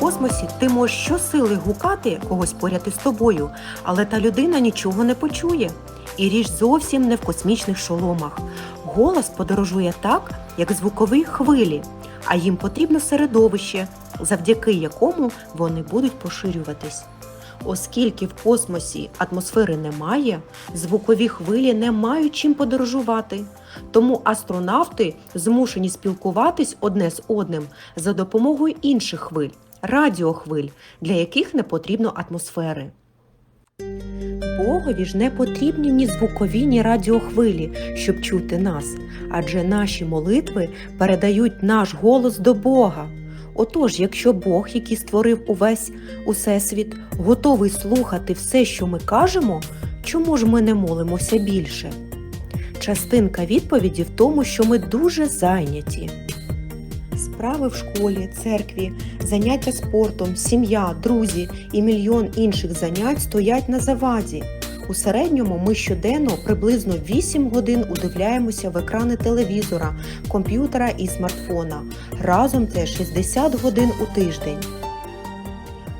космосі ти можеш щосили гукати когось поряд із тобою, але та людина нічого не почує. І річ зовсім не в космічних шоломах. Голос подорожує так, як звукові хвилі, а їм потрібно середовище, завдяки якому вони будуть поширюватись. Оскільки в космосі атмосфери немає, звукові хвилі не мають чим подорожувати. Тому астронавти змушені спілкуватись одне з одним за допомогою інших хвиль радіохвиль, для яких не потрібно атмосфери. Богові ж не потрібні ні звукові, ні радіохвилі, щоб чути нас, адже наші молитви передають наш голос до Бога. Отож, якщо Бог, який створив увесь усесвіт, готовий слухати все, що ми кажемо, чому ж ми не молимося більше? Частинка відповіді в тому, що ми дуже зайняті. Справи в школі, церкві, заняття спортом, сім'я, друзі і мільйон інших занять стоять на заваді. У середньому ми щоденно приблизно 8 годин удивляємося в екрани телевізора, комп'ютера і смартфона. Разом це 60 годин у тиждень.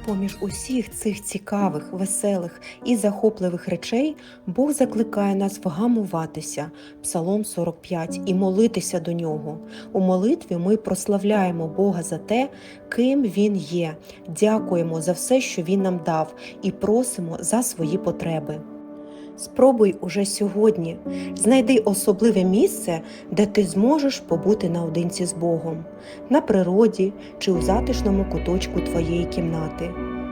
Поміж усіх цих цікавих, веселих і захопливих речей Бог закликає нас вгамуватися, Псалом 45, і молитися до нього. У молитві ми прославляємо Бога за те, ким Він є, дякуємо за все, що Він нам дав, і просимо за свої потреби. Спробуй уже сьогодні, знайди особливе місце, де ти зможеш побути наодинці з Богом, на природі чи у затишному куточку твоєї кімнати.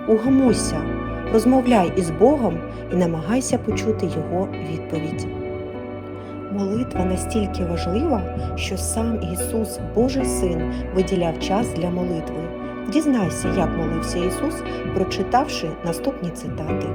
Угамуйся, розмовляй із Богом і намагайся почути Його відповідь. Молитва настільки важлива, що сам Ісус, Божий Син, виділяв час для молитви. Дізнайся, як молився Ісус, прочитавши наступні цитати.